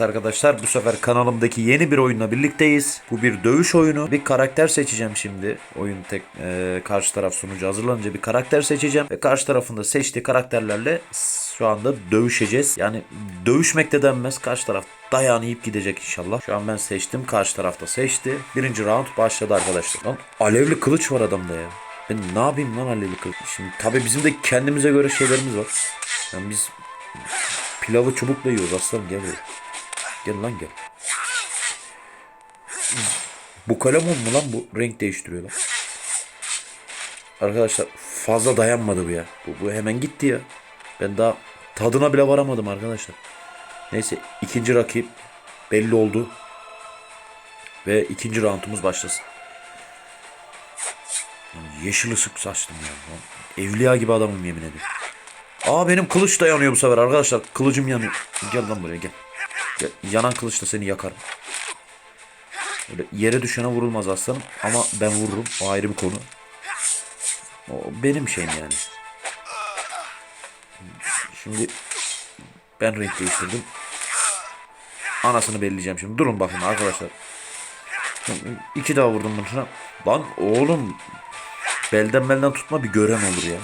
Arkadaşlar bu sefer kanalımdaki yeni bir oyunla birlikteyiz. Bu bir dövüş oyunu. Bir karakter seçeceğim şimdi. Oyun tek e, karşı taraf sunucu hazırlanınca bir karakter seçeceğim. Ve karşı tarafında seçtiği karakterlerle şu anda dövüşeceğiz. Yani dövüşmek de denmez. Karşı taraf dayağını gidecek inşallah. Şu an ben seçtim. Karşı tarafta seçti. Birinci round başladı arkadaşlar. Lan alevli kılıç var adamda ya. Ben ne yapayım lan alevli kılıç? Şimdi tabii bizim de kendimize göre şeylerimiz var. Yani biz pilavı çubukla yiyoruz aslanım gel buraya. Gel lan gel. Bu kalem mu lan bu renk değiştiriyor lan. Arkadaşlar fazla dayanmadı bu ya. Bu, bu hemen gitti ya. Ben daha tadına bile varamadım arkadaşlar. Neyse ikinci rakip belli oldu. Ve ikinci roundumuz başlasın. Yeşil ışık saçtım ya. Evliya gibi adamım yemin ediyorum. Aa benim kılıç da yanıyor bu sefer arkadaşlar. Kılıcım yanıyor. Gel lan buraya gel. Gel. Yanan kılıçla seni yakarım. Öyle yere düşene vurulmaz aslanım. Ama ben vururum. O ayrı bir konu. O benim şeyim yani. Şimdi ben renk değiştirdim. Anasını belleyeceğim şimdi. Durun bakın arkadaşlar. İki daha vurdum bunu. Lan oğlum belden belden tutma bir gören olur ya.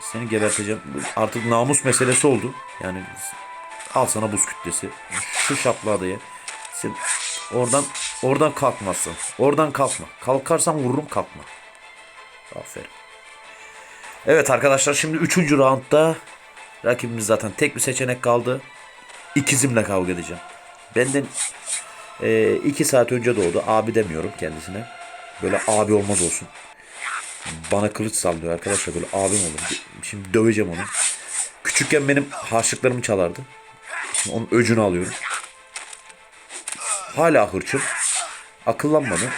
Seni geberteceğim. Artık namus meselesi oldu. Yani al sana buz kütlesi. Şu şaplığa da ye. Sen oradan oradan kalkmazsın. Oradan kalkma. Kalkarsan vururum kalkma. Aferin. Evet arkadaşlar şimdi 3. roundda rakibimiz zaten tek bir seçenek kaldı. İkizimle kavga edeceğim. Benden 2 saat önce doğdu. Abi demiyorum kendisine. Böyle abi olmaz olsun. Bana kılıç sallıyor arkadaşlar böyle abim olur. Şimdi döveceğim onu. Küçükken benim harçlıklarımı çalardı. Onun öcünü alıyorum. Hala hırçın. Akıllanmadı.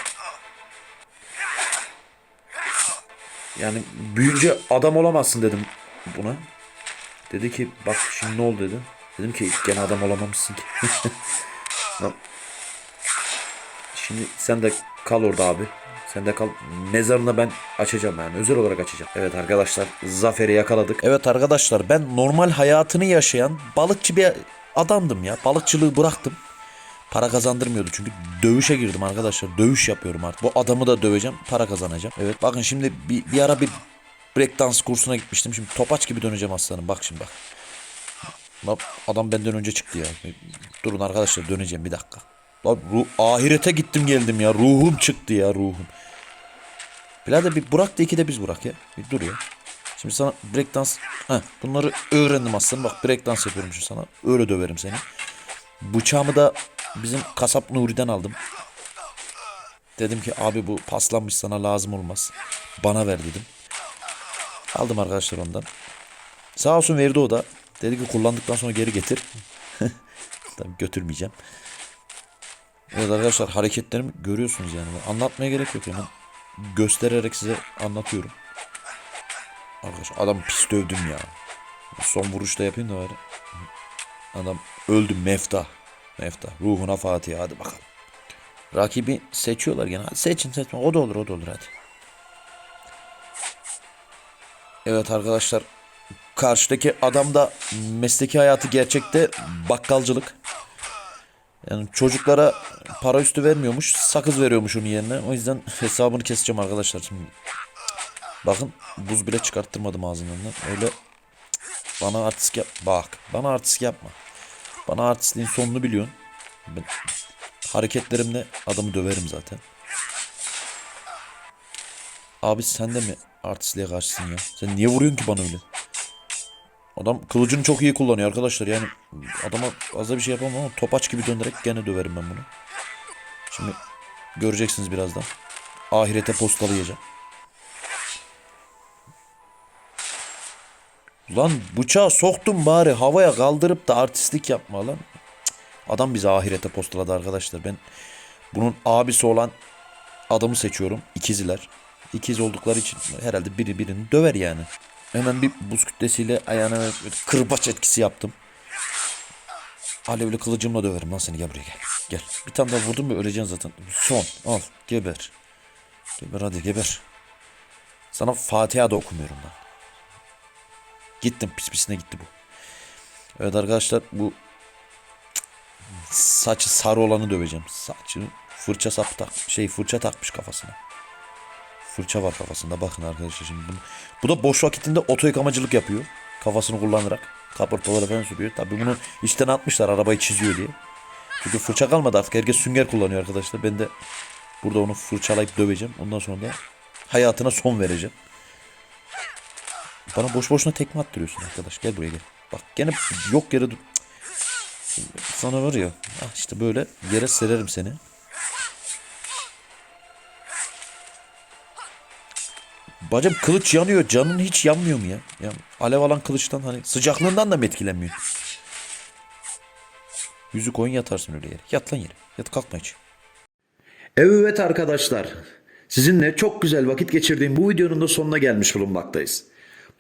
Yani büyünce adam olamazsın dedim buna. Dedi ki bak şimdi ne oldu dedi. Dedim ki gene adam olamamışsın ki. Şimdi sen de kal orada abi. Sen de kal. Mezarını ben açacağım yani. Özel olarak açacağım. Evet arkadaşlar. Zafer'i yakaladık. Evet arkadaşlar ben normal hayatını yaşayan balıkçı bir adamdım ya. Balıkçılığı bıraktım. Para kazandırmıyordu çünkü dövüşe girdim arkadaşlar. Dövüş yapıyorum artık. Bu adamı da döveceğim. Para kazanacağım. Evet bakın şimdi bir, bir ara bir breakdance kursuna gitmiştim. Şimdi topaç gibi döneceğim aslanım. Bak şimdi bak. Adam benden önce çıktı ya. Durun arkadaşlar döneceğim bir dakika. Lan ruh, ahirete gittim geldim ya. Ruhum çıktı ya ruhum. Birader bir Burak da iki de biz Burak ya. Bir dur ya. Şimdi sana breakdance... Heh, bunları öğrendim aslında. Bak breakdance yapıyorum şu sana. Öyle döverim seni. Bıçağımı da bizim kasap Nuri'den aldım. Dedim ki abi bu paslanmış sana lazım olmaz. Bana ver dedim. Aldım arkadaşlar ondan. Sağ olsun verdi o da. Dedi ki kullandıktan sonra geri getir. Tabii götürmeyeceğim. Evet arkadaşlar hareketlerimi görüyorsunuz yani. Anlatmaya gerek yok hemen. Göstererek size anlatıyorum. Arkadaşlar adam pis dövdüm ya. Son vuruşta yapayım da bari. Adam öldü mefta. Mefta. Ruhuna Fatiha hadi bakalım. Rakibi seçiyorlar gene. Hadi seçin seçin. O da olur o da olur hadi. Evet arkadaşlar. Karşıdaki adam da mesleki hayatı gerçekte bakkalcılık. Yani çocuklara para üstü vermiyormuş. Sakız veriyormuş onun yerine. O yüzden hesabını keseceğim arkadaşlar. Şimdi bakın buz bile çıkarttırmadım ağzından. Öyle bana artist yap. Bak bana artist yapma. Bana artistliğin sonunu biliyorsun. Ben hareketlerimle adamı döverim zaten. Abi sen de mi artistliğe karşısın ya? Sen niye vuruyorsun ki bana öyle? Adam kılıcını çok iyi kullanıyor arkadaşlar. Yani adama fazla bir şey yapamam ama topaç gibi dönerek gene döverim ben bunu. Şimdi göreceksiniz birazdan. Ahirete postalayacağım. Lan bıçağı soktum bari havaya kaldırıp da artistlik yapma lan. Adam bizi ahirete postaladı arkadaşlar. Ben bunun abisi olan adamı seçiyorum. İkiziler. İkiz oldukları için herhalde biri birini döver yani. Hemen bir buz kütlesiyle ayağına kırbaç etkisi yaptım. Alevli kılıcımla döverim lan seni gel buraya gel. Gel. Bir tane daha vurdum mu öleceksin zaten. Son. Al. Geber. Geber hadi geber. Sana Fatiha da okumuyorum lan. Gittim pis pisine gitti bu. Evet arkadaşlar bu Saçı sarı olanı döveceğim. Saçını fırça sapı tak şey fırça takmış kafasına. Fırça var kafasında bakın arkadaşlar şimdi bunu. Bu da boş vakitinde oto yıkamacılık yapıyor. Kafasını kullanarak. Kaportaları falan sürüyor. Tabii bunu içten atmışlar arabayı çiziyor diye. Çünkü fırça kalmadı artık. Herkes sünger kullanıyor arkadaşlar. Ben de burada onu fırçalayıp döveceğim. Ondan sonra da hayatına son vereceğim. Bana boş boşuna tekme attırıyorsun arkadaş. Gel buraya gel. Bak gene yok yere dur. Sana var ya. Ah işte böyle yere sererim seni. Bacım kılıç yanıyor. Canın hiç yanmıyor mu ya? ya alev alan kılıçtan hani sıcaklığından da mı etkilenmiyor? Yüzü koyun yatarsın öyle yere. Yat lan yere. Yat kalkma hiç. Evet arkadaşlar. Sizinle çok güzel vakit geçirdiğim bu videonun da sonuna gelmiş bulunmaktayız.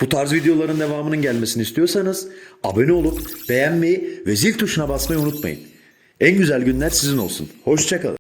Bu tarz videoların devamının gelmesini istiyorsanız abone olup beğenmeyi ve zil tuşuna basmayı unutmayın. En güzel günler sizin olsun. Hoşçakalın.